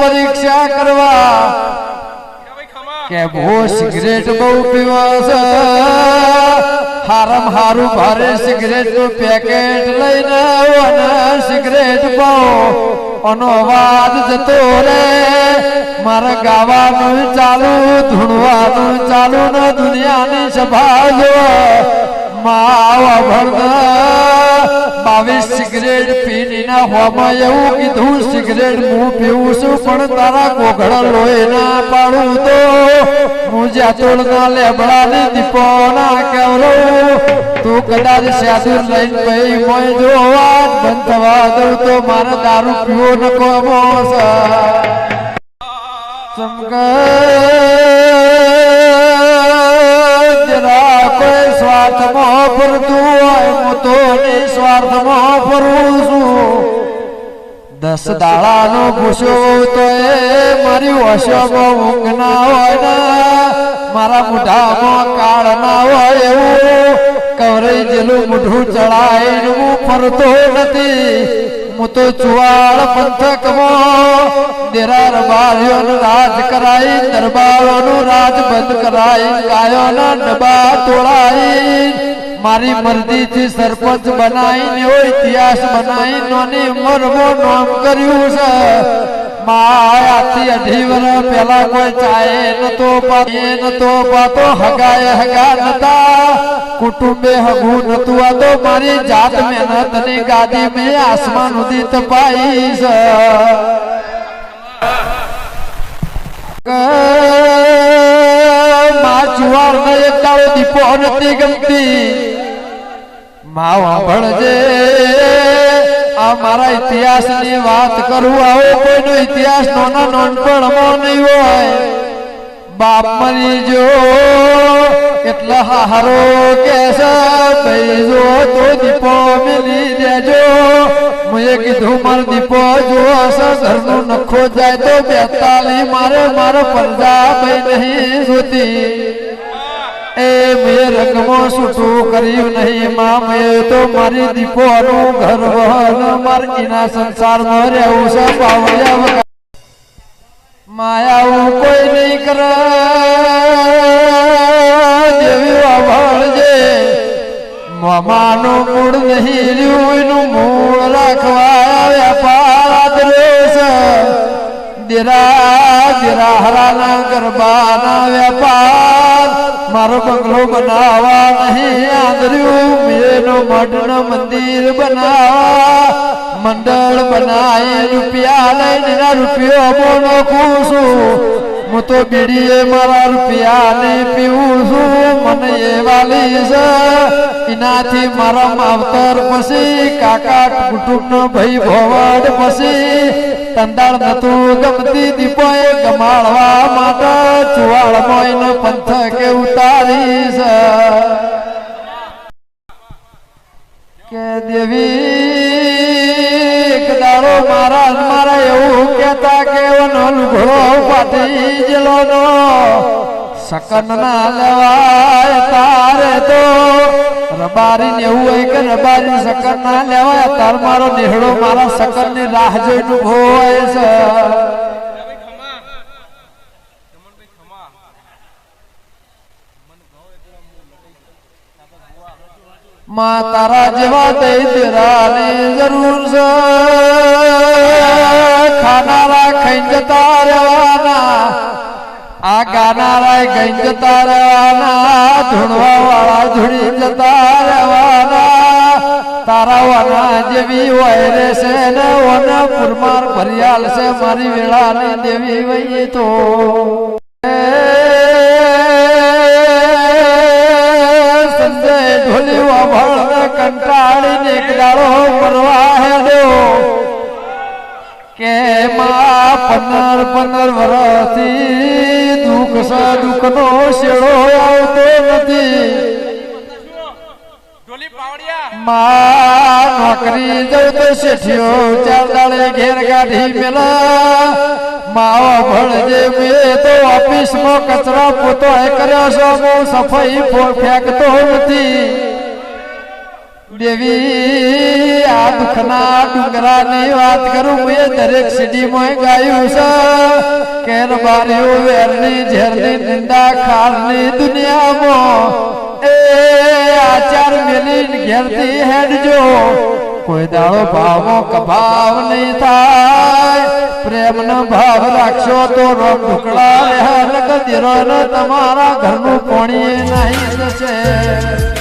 પરીક્ષા કરવા. કે બહુ સિગરેટ બહુ પીવા હારમ હારું ભારે સિગરેટનું પેકેટ લઈને આવો સિગરેટ બહુ અનો અવાજ જતો રે. મારે ગાવાનું ચાલુ, ધૂણવાનું ચાલુ ને દુનિયાની સભા જો માવા ભરતા બાવીસ સિગરેટ પીની ના હોમાં એવું કીધું, સિગરેટ હું પીવું છું, પણ તારા કોઘડા લોહી ના પાડું તો હું જાતોડ ના લેબડા ને દીપો ના કેવરો. તું કદાચ સાધુ લઈને ભાઈ મોય જો વાત બંધ થવા દઉં તો મારે દારૂ પીવો નકો મોસ. ચમક જરા કોઈ સ્વાર્થમાં હું તો સ્વાર્થમાં ફરું છું. દસ દાડાનો ભૂસો તો એ મારી વશમાં ઊંઘ ના હોય મારા મોઢામાં કાળ ના હોય એવું. કવરાઈ જેલું મોઢું ચડાય હું ફરતો નથી. હું તો ચુવાડ પંથકમાં દેરાર બાર્યો રાજ કરાઈ દરબારોનું રાજ બંધ કરાઈ ગાયોના ડબ્બા તોડાઈ મારી મરજીથી સરપંચ બનાવીને એવો ઇતિહાસ બનાવી નોની ઉંમરમાં નામ કર્યું છે. માયાથી અઢી વર્ષ પહેલા કોઈ ચાય નતો પાએ નતો પાતો હગાય હગા નતા. કુટુંબે હગું નતું આ તો મારી જાત મહેનતની ગાદી મેં આસમાન સુધી તપાઈ છે. માં જુવાર ને એક દાડો દીપો નથી ગમતી. માં ભણજે. આ મારા ઇતિહાસની વાત કરું, આવો કોઈનો ઇતિહાસ નાના નાનપણમાં નહીં હોય. બાપ મરી જો એટલા હારો કે છે ભાઈ જો તો દીપો મિલી દેજો. મેં કીધું, માર દીપો જો ઘરનું નખો જાય તો બેતાલી મારે મારો પરજા ભાઈ નહીં જોતી એ મેં રકમો છૂટું કર્યું નહીં, માં, મેં તો મારી દીપોનું ઘર વહન મારીના સંસારમાં રહેવું છે પાવડિયા વગર. માયાવું કોઈ નહીં કરે. દેવી વાભળજે મામાનું મૂળ નહીં રહ્યું, એનું મૂળ રાખવા વ્યાપાર દ્રેશ દેરા દેરા હરાના ગરબાના વેપાર મારો બંગલો બનાવવા નહીં આંધર્યું મેનો મઢનો મંદિર બનાવવા. મંડળ બનાવી રૂપિયા લઈને એના રૂપિયો બોલો છું. હું તો બીડીએ મારા રૂપિયા ને પીવું છું. મને એ વાલી છે. એનાથી મારા માવતર પછી કાકા કુટુંબનો ભાઈ ભોવડ પછી તંદાળ નતું ગમતી દીપોએ ગમાડવા માટે. ચુવાળમાં એનો પંથ કે ઉતારી કે દેવી એક મારા મારા એવું કેતા કે વનો લુઘડો પાટી જેલો નો સકન ના લેવાય તારે તો. રબારી ને એવું હોય કે રબારી સકન ના લેવાય, તાર મારો નેહડો મારા સકનની રાહ જોઈ ઊભો હોય છે. માં તારા જેવા દૈત્યરાની જરૂર છે. ખાનારા ખાઈ જતા આ ગાનારા ગઈ જતા રહેવાના. ધૂણવા વાળા ધૂણી જતા રહેવાના. તારા વાના જેવી હોય રે છે ને ઓને પુરમાર ભરિયાલ છે, મારી વેળાની દેવી વઈ તો. વાભળ કંટાળી ને એક દાડો મરવા હેડ્યો કે માં પંદર પંદર વર્ષથી દુઃખ સ દુઃખ નો શેડો આવતો નથી. માં નોકરી જવું તો શેઠિયો ચાર દાડે ઘેર કાઢી પેલા માવા ભણજે મેં તો ઓફિસમાં કચરા પોતો કર્યો છે હું સફાઈ ફેંકતો નથી. દેવી, આ દુઃખના વાત કરું મેં દરેક સિટીમાં ગાયું છે. કેર બારીઓ, વેરની ઝેરની નિંદા, ખારની દુનિયામાં. એ આચાર મેલી ઘેરથી હેડજો. કોઈ દાળો ભાવો કભાવ નહીં થાય. પ્રેમનો ભાવ રાખશો તો રોમ ઢુકડા રહે તમારા ઘરનું પાણી નહીં જશે